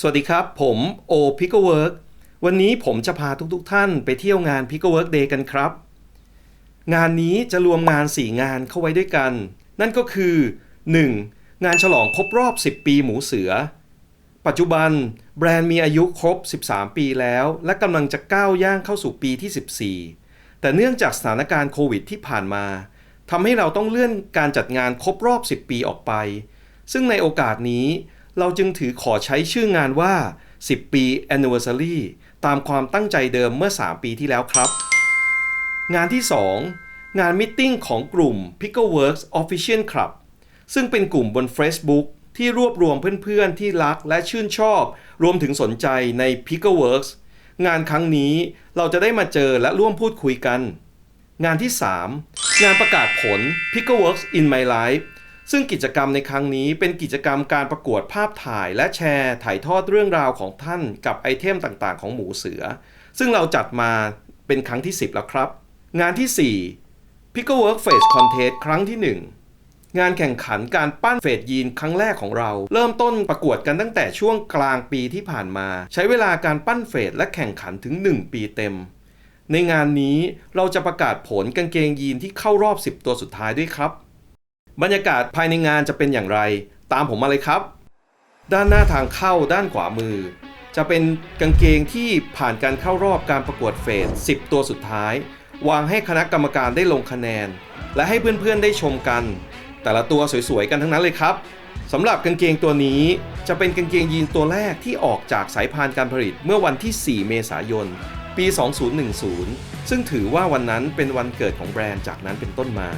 สวัสดีครับ ผมโอ p i c k l e w o r k วันนี้ผมจะพาทุกๆทท่านไปเที่ยวงาน p i c k l e w o r k Day กันครับ งานนี้จะรวมงาน 4 งานเข้าไว้ด้วยกัน นั่นก็คือ 1. งานฉลองครบรอบ 10 ปีหมูเสือ ปัจจุบันแบรนด์มีอายุครบ 13 ปีแล้ว และกำลังจะก้าวย่างเข้าสู่ปีที่ 14 แต่เนื่องจากสถานการณ์โควิดที่ผ่านมาทำให้เราต้องเลื่อนการจัดงานครบรอบ 10 ปีออกไป ซึ่งในโอกาสนี้ เราจึงถือขอใช้ชื่องานว่า 10 ปี Anniversary ตามความตั้งใจเดิมเมื่อ 3 ปีที่แล้วครับ งานที่ 2 งานมิทติ้งของกลุ่ม Pickleworks Official Club ซึ่งเป็นกลุ่มบน Facebook ที่รวบรวมเพื่อนๆ ที่รักและชื่นชอบ รวมถึงสนใจใน Pickleworks งานครั้งนี้เราจะได้มาเจอและร่วมพูดคุยกัน งานที่ 3 งานประกาศผล Pickleworks in My Life ซึ่งกิจกรรมในครั้งนี้เป็นกิจกรรมการประกวดภาพถ่ายและแชร์ถ่ายทอดเรื่องราวของท่านกับไอเทมต่างๆ ของหมูเสือ ซึ่งเราจัดมาเป็นครั้งที่ 10 แล้วครับ งานที่ 4 Picklework Face Contest ครั้งที่ 1 งานแข่งขันการปั้นเฟดยีนครั้งแรกของเรา เริ่มต้นประกวดกันตั้งแต่ช่วงกลางปีที่ผ่านมา ใช้เวลาการปั้นเฟดและแข่งขันถึง 1 ปีเต็ม ในงานนี้เราจะประกาศผลกางเกงยีนที่เข้ารอบ 10 ตัวสุดท้ายด้วยครับ บรรยากาศภายในงานจะเป็นอย่างไร ตามผมมาเลยครับ ด้านหน้าทางเข้าด้านขวามือ จะเป็นกางเกงที่ผ่านการเข้ารอบการประกวดเฟส 10 ตัวสุดท้าย วางให้คณะกรรมการได้ลงคะแนน และให้เพื่อนๆได้ชมกัน แต่ละตัวสวยๆกันทั้งนั้นเลยครับสำหรับกางเกงตัวนี้จะเป็นกางเกงยีนตัวแรกที่ออกจากสายพานการผลิตเมื่อวันที่ 4 เมษายน ปี 2010 ซึ่งถือว่าวันนั้นเป็นวันเกิดของแบรนด์จากนั้นเป็นต้นมา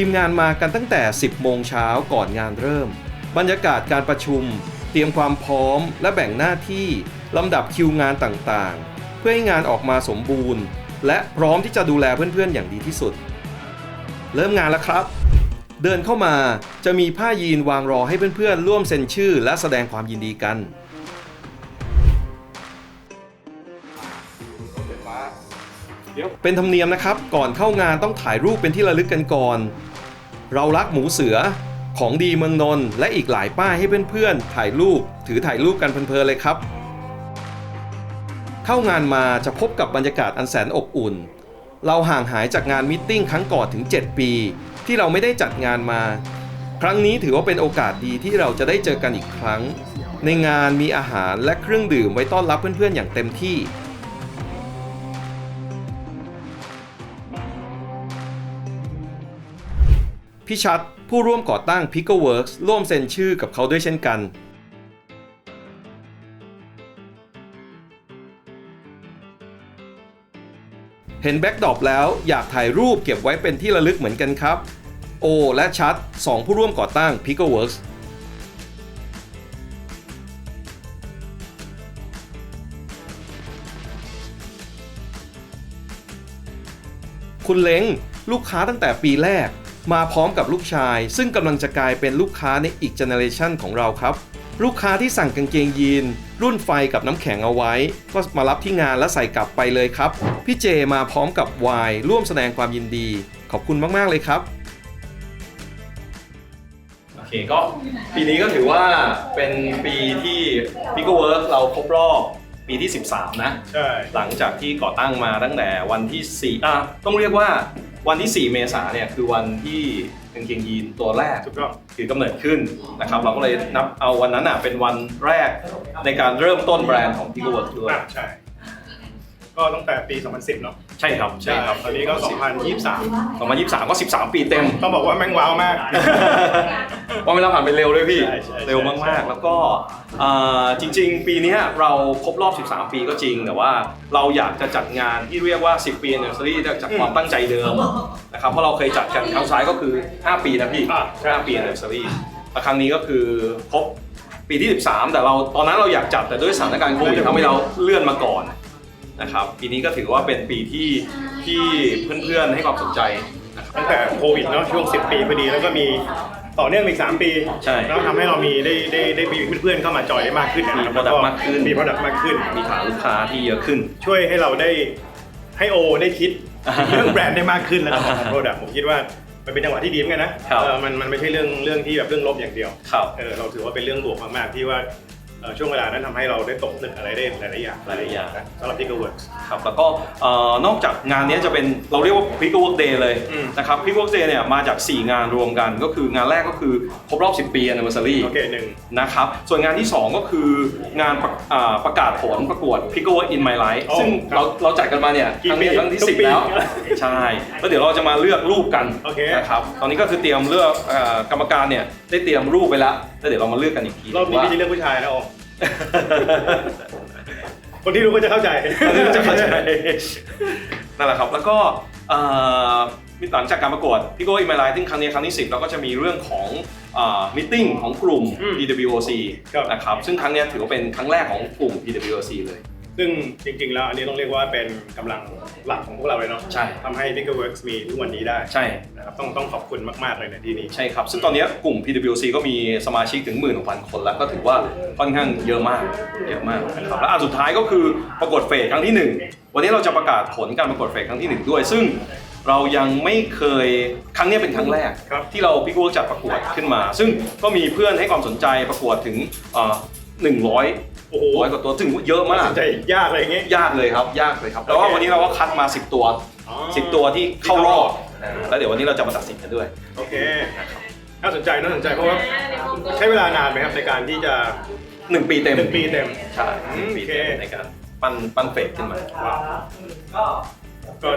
ทีมงานมากันตั้งแต่ 10 โมงเช้าก่อนงานเริ่ม บรรยากาศการประชุม เตรียมความพร้อม และแบ่งหน้าที่ลำดับคิวงานต่างๆ เพื่อให้งานออกมาสมบูรณ์ และพร้อมที่จะดูแลเพื่อนๆ อย่างดีที่สุด เริ่มงานแล้วครับ เดินเข้ามาจะมีผ้ายีนวางรอให้เพื่อนๆ ร่วมเซ็นชื่อ และแสดงความยินดีกัน เป็นธรรมเนียมนะครับ ก่อนเข้างานต้องถ่ายรูปเป็นที่ระลึกกันก่อน เรารักหมูเสือของดีเมืองนนท์และอีกหลายป้ายให้เพื่อนๆ ถ่ายรูป ถือถ่ายรูปกันเพลินๆเลยครับ เข้างานมาจะพบกับบรรยากาศอันแสนอบอุ่น เราห่างหายจากงานมิทติ้งครั้งก่อนถึง 7 ปี ที่เราไม่ได้จัดงานมา ครั้งนี้ถือว่าเป็นโอกาสดีที่เราจะได้เจอกันอีกครั้ง ในงานมีอาหารและเครื่องดื่มไว้ต้อนรับเพื่อนๆอย่างเต็มที่ พี่ชัดผู้ร่วมก่อตั้ง Pickleworks ร่วมเซ็นชื่อกับเขาด้วยเช่นกัน เห็นแบ็กดรอปแล้วอยากถ่ายรูปเก็บไว้เป็นที่ระลึกเหมือนกันครับ โอ และชัดสองผู้ร่วมก่อตั้ง Pickleworks คุณเล้งลูกค้าตั้งแต่ปีแรก มาพร้อมกับลูกชาย ซึ่งกำลังจะกลายเป็นลูกค้าในอีกเจเนอเรชันของเราครับ ลูกค้าที่สั่งกางเกงยีน รุ่นไฟกับน้ำแข็งเอาไว้ ก็มารับที่งานและใส่กลับไปเลยครับ พี่เจมาพร้อมกับวายร่วมแสดงความยินดี ขอบคุณมาก ๆ เลยครับ โอเคก็ปีนี้ก็ถือว่าเป็นปีที่ p i c k l e Work เราครบรอบปีที่ 13 นะ ใช่ หลังจากที่ก่อตั้งมาตั้งแต่วันที่4อะต้องเรียกว่า วันที่ 4 เมษาเนี่ยคือวันที่กางเกงยีนตัวแรกถูกต้องคือกำเนิดขึ้นนะครับ เราก็เลยนับเอาวันนั้นอะเป็นวันแรกในการเริ่มต้นแบรนด์ของ p i c k l e Work ด้วยอะใช่ ก็ตั้งแต่ปี 2010 เนาะใช่ครับใช่ครับตอนนี้ก็ 2023 2023 ก็ 13 ปีเต็ม ต้องบอกว่าแม่งว้าวมาก ว่าเวลาผ่านไปเร็วเลยพี่ ใช่ใช่เร็วมากๆ แล้วก็เอ่อจริง ๆ ปีเนี้ยเราครบรอบ 13 ปีก็จริง แต่ว่าเราอยากจะจัดงานที่เรียกว่า 10 ปี anniversary จากความตั้งใจเดิมนะครับ เพราะเราเคยจัดกันครั้งสุดท้ายก็คือ 5 ปีนะพี่ อะ5ปี anniversary แต่ครั้งนี้ก็คือครบปีที่ 13 แต่เราตอนนั้นเราอยากจัดแต่ด้วยสถานการณ์โควิดทำให้เราเลื่อนมาก่อน นะครับ ปีนี้ก็ถือว่าเป็นปีที่ที่เพื่อนๆให้ความสนใจนะครับ ตั้งแต่โควิดเนาะช่วง 10 ปีพอดีแล้วก็มีต่อเนื่องอีก 3 ปีใช่แล้วทำให้เรามีได้ได้ได้มีเพื่อนๆเข้ามาจอยได้มากขึ้นนะมีครับ product มากขึ้น มี product มากขึ้น มีฐานลูกค้าที่เยอะขึ้น ช่วยให้เราได้ให้โอได้คิดเรื่องแบรนด์ได้มากขึ้นแล้วก็ของ product ผมคิดว่ามันเป็นจังหวะที่ดีเหมือนกันนะครับ เออมันมันไม่ใช่เรื่องเรื่องที่แบบเรื่องลบอย่างเดียว ครับ เออเราถือว่าเป็นเรื่องบวกมากๆที่ว่าเอ่อ ช่วงเวลานั้นทำให้เราได้ตกผลึกอะไรได้หลายๆอย่างหลายๆอย่างนะสำหรับที่ก็เวิร์กครับแล้วก็เอ่อนอกจากงานนี้จะเป็นเราเรียกว่า p i c k Work Day เลยอืมนะครับ p i c k Work Day เนี่ยมาจาก 4 งานรวมกัน ก็คืองานแรกก็คือครบรอบ 10 ปี anniversary โอเคหนึ่งนะครับส่วนงานที่ 2 ก็คืองานประอ่าประกาศผลประกวด p i c k Work in My Life โอ้ซึ่งครับเราเราจัดกันมาเนี่ยกี่ครั้งนี้ปีครั้งที่ทุกสิบปีแล้วใช่แล้วเดี๋ยวเราจะมาเลือกรูปกันโอเคนะครับตอนนี้ก็คือเตรียมเลือกเอ่อกรรมการเนี่ยได้เตรียมรูปไปแล้วแล้วเดี๋ยวเรามาเลือกกันอีกทีรอบนี้ว่าไม่ใช่เรื่องผู้ชายนะโอ คนที่รู้ก็จะเข้าใจตอนนี้จะเข้าใจนั่นแหละครับ แล้วก็เอ่อหลังจากการประกวดพี่โก้อิมไมไลซึ่งครั้งนี้ครั้งที่10เราก็จะมีเรื่องของมิทติ้งของกลุ่มอืม PWOC ครับนะครับซึ่งครั้งเนี้ยถือว่าเป็นครั้งแรกของกลุ่ม PWOC เลย ซึ่งจริงๆ แล้วอันนี้ต้องเรียกว่าเป็นกำลังหลักของพวกเราเลยเนาะใช่ ทำให้ b i g g e r Works มีทุกวันนี้ได้ใช่ นะครับต้องต้องขอบคุณมากๆเลยในที่นี้ ใช่ครับ ซึ่งตอนเนี้ยกลุ่ม PWC ก็มีสมาชิกถึง1 6 0 0 0คนแล้ว ก็ถือว่าค่อนข้างเยอะมาก เยอะมากนะครับ และอันสุดท้ายก็คือประกวดเฟสครั้งที่1วันนี้เราจะประกาศผลการประกวดเฟสครั้งที่1ด้วย ซึ่งเรายังไม่เคย ครั้งเนี้ยเป็นครั้งแรก ครับ ที่เราพี่กุ้จัดประกวดขึ้นมา ซึ่งก็มีเพื่อนให้ความสนใจประกวดถึงหนึ่งร้อ ยโอ้โหร้อยกว่าตัวถึงเยอะมากสนใจยากอะไรอย่างเงี้ย ยากเลยครับ ยากเลยครับแต่ว่าวันนี้เราก็คัดมา 10 ตัว อ๋อ 10 ตัวที่เข้ารอบอ่าแล้วเดี๋ยววันนี้เราจะมาตัดสินกันด้วย โอเคน่าสนใจน่าสนใจเพราะว่าใช้เวลานานไหมครับในการที่จะ1 ปีเต็มหนึ่งปีเต็ม ใช่หนึ่งปีเต็มโอเค ในการปั้นปั้นเฟสขึ้นมาว้าวก็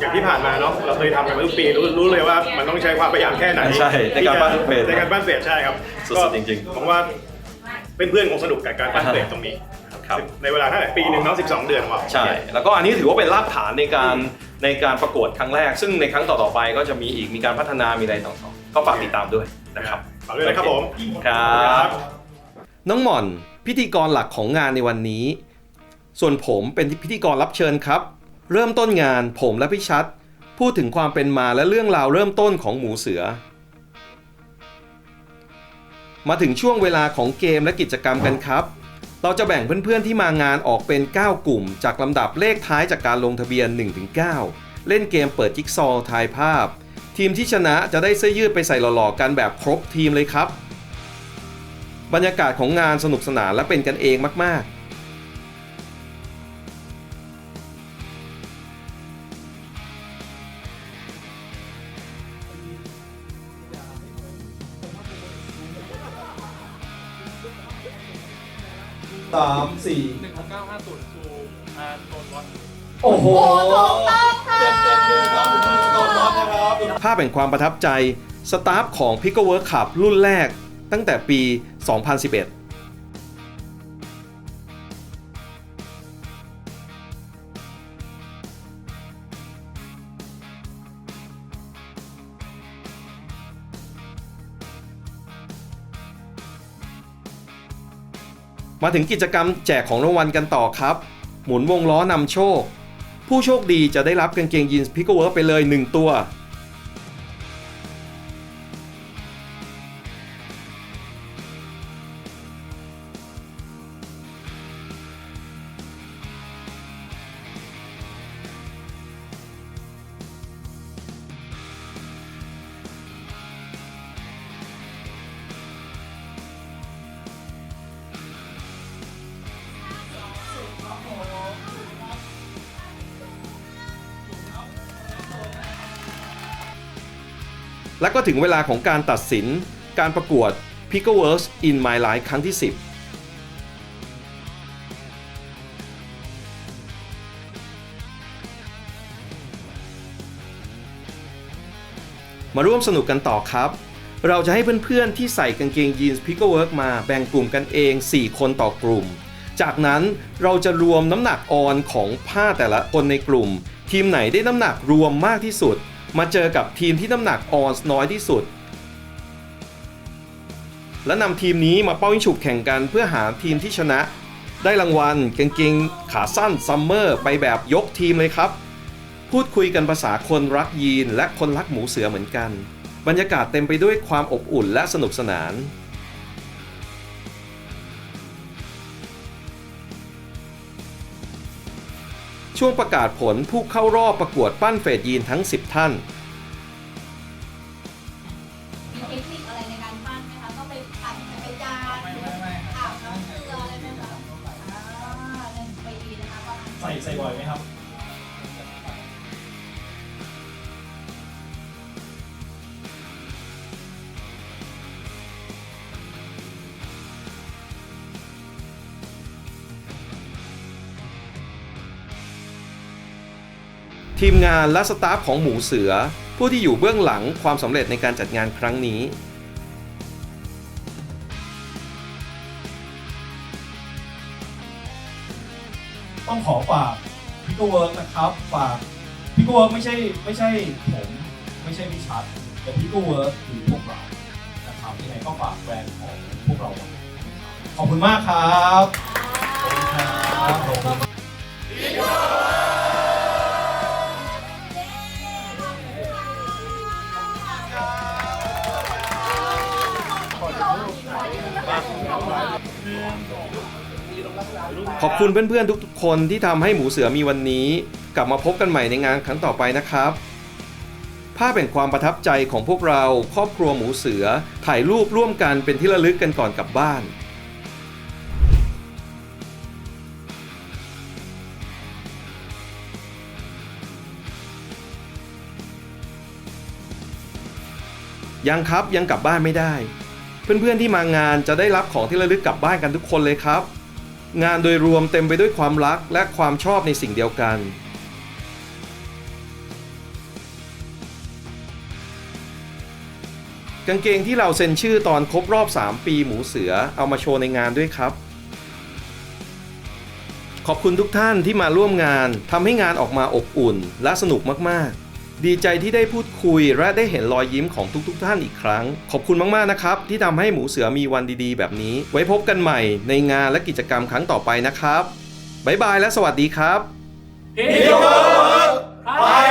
อย่างที่ผ่านมาเนาะเราเคยทำกันมาทุกปีรู้รู้เลยว่ามันต้องใช้ความพยายามแค่ไหนใช่ในการปั้นเฟสในการปั้นเฟสใช่ครับสุดๆจริงๆๆผมว่า เพื่อนๆคงสนุกกับการปั้นเฟสตรงนี้ครับ ในเวลาเท่าไหร่ปีหนึ่งเนาะ12 เดือนว่ะ ใช่ แล้วก็อันนี้ถือว่าเป็นรากฐานในการในการประกวดครั้งแรก ซึ่งในครั้งต่อๆไปก็จะมีอีกมีการพัฒนามีอะไรต่างๆก็ฝากติดตามด้วยนะครับฝากด้วยนะครับผมครับ น้องหม่อนพิธีกรหลักของงานในวันนี้ ส่วนผมเป็นพิธีกรรับเชิญครับ เริ่มต้นงานผมและพี่ชัด พูดถึงความเป็นมาและเรื่องราวเริ่มต้นของหมูเสือ มาถึงช่วงเวลาของเกมและกิจกรรมกันครับ เราจะแบ่งเพื่อนๆที่มางานออกเป็น 9 กลุ่ม จากลำดับเลขท้ายจากการลงทะเบียน 1-9 เล่นเกมเปิดจิ๊กซอว์ทายภาพ ทีมที่ชนะจะได้เสื้อยืดไปใส่หล่อๆกันแบบครบทีมเลยครับ บรรยากาศของงานสนุกสนานและเป็นกันเองมากๆ สามสี่หนึ่งหกเก้าห้าศูนย์ทูอาร์โดนวัดโอ้โหโอ้ถูกต้องค่ะเต็มเต็มเลยครับคุณผู้ชมนะครับภาพแห่งความประทับใจ สตาฟของ p i c k l e Work Club รุ่นแรกตั้งแต่ปี 2011 มาถึงกิจกรรมแจกของรางวัลกันต่อครับ หมุนวงล้อนำโชค ผู้โชคดีจะได้รับกางเกงยีนส์พิกเกอเวิร์ไปเลย 1 ตัว และก็ถึงเวลาของการตัดสินการประกวด p i c k l e w o r s in My Life ครั้งที่ 10มาร่วมสนุกกันต่อครับ เราจะให้เพื่อนๆที่ใส่กางเกงยีนส์ p i c k l e Work มาแบ่งกลุ่มกันเอง 4 คนต่อกลุ่ม จากนั้นเราจะรวมน้ำหนักออนของผ้าแต่ละคนในกลุ่ม ทีมไหนได้น้ำหนักรวมมากที่สุด มาเจอกับทีมที่น้ำหนักออนน้อยที่สุด และนำทีมนี้มาเป้ายิงฉุบแข่งกันเพื่อหาทีมที่ชนะ ได้รางวัลกางเกงขาสั้นซัมเมอร์ไปแบบยกทีมเลยครับ พูดคุยกันภาษาคนรักยีนและคนรักหมูเสือเหมือนกัน บรรยากาศเต็มไปด้วยความอบอุ่นและสนุกสนาน ช่วงประกาศผลผู้เข้ารอบประกวดปั้นเฟดยีนทั้ง 10 ท่าน มีเทคนิคอะไรในการปั้นไหมคะต้องไปปั่นจานหรือว่าอาบน้ำเกลืออะไรไหมคระมใส่ใส่บ่อยไหมครับ ทีมงานและสตาฟของหมูเสือ ผู้ที่อยู่เบื้องหลังความสำเร็จในการจัดงานครั้งนี้ ต้องขอฝากพิกเวิร์กนะครับฝากพิกเวิร์กไม่ใช่ไม่ใช่ผมไม่ใช่พี่ชัดแต่พิกเวิร์กคือพวกเรานะครับยังไงก็ฝากแบรนด์ของพวกเราไว้นะครับขอบคุณมากครับขอบคุณครับ ขอบคุณเพื่อนๆทุกๆคนที่ทำให้หมูเสือมีวันนี้ กลับมาพบกันใหม่ในงานครั้งต่อไปนะครับภาพแห่งความประทับใจของพวกเราครอบครัวหมูเสือถ่ายรูปร่วมกันเป็นที่ระลึกกันก่อนกลับบ้านยังครับยังกลับบ้านไม่ได้ เพื่อนๆที่มางานจะได้รับของที่ระลึกกลับบ้านกันทุกคนเลยครับ งานโดยรวมเต็มไปด้วยความรักและความชอบในสิ่งเดียวกัน กางเกงที่เราเซ็นชื่อตอนครบรอบ 3 ปีหมูเสือเอามาโชว์ในงานด้วยครับ ขอบคุณทุกท่านที่มาร่วมงานทำให้งานออกมาอบอุ่นและสนุกมากๆ ดีใจที่ได้พูดคุยและได้เห็นรอยยิ้มของทุกๆทท่านอีกครั้ง ขอบคุณมากๆนะครับ ที่ทำให้หมูเสือมีวันดีๆ แบบนี้ ไว้พบกันใหม่ในงานและกิจกรรมครั้งต่อไปนะครับบ๊ายบายและสวัสดีครับ พี่โยไป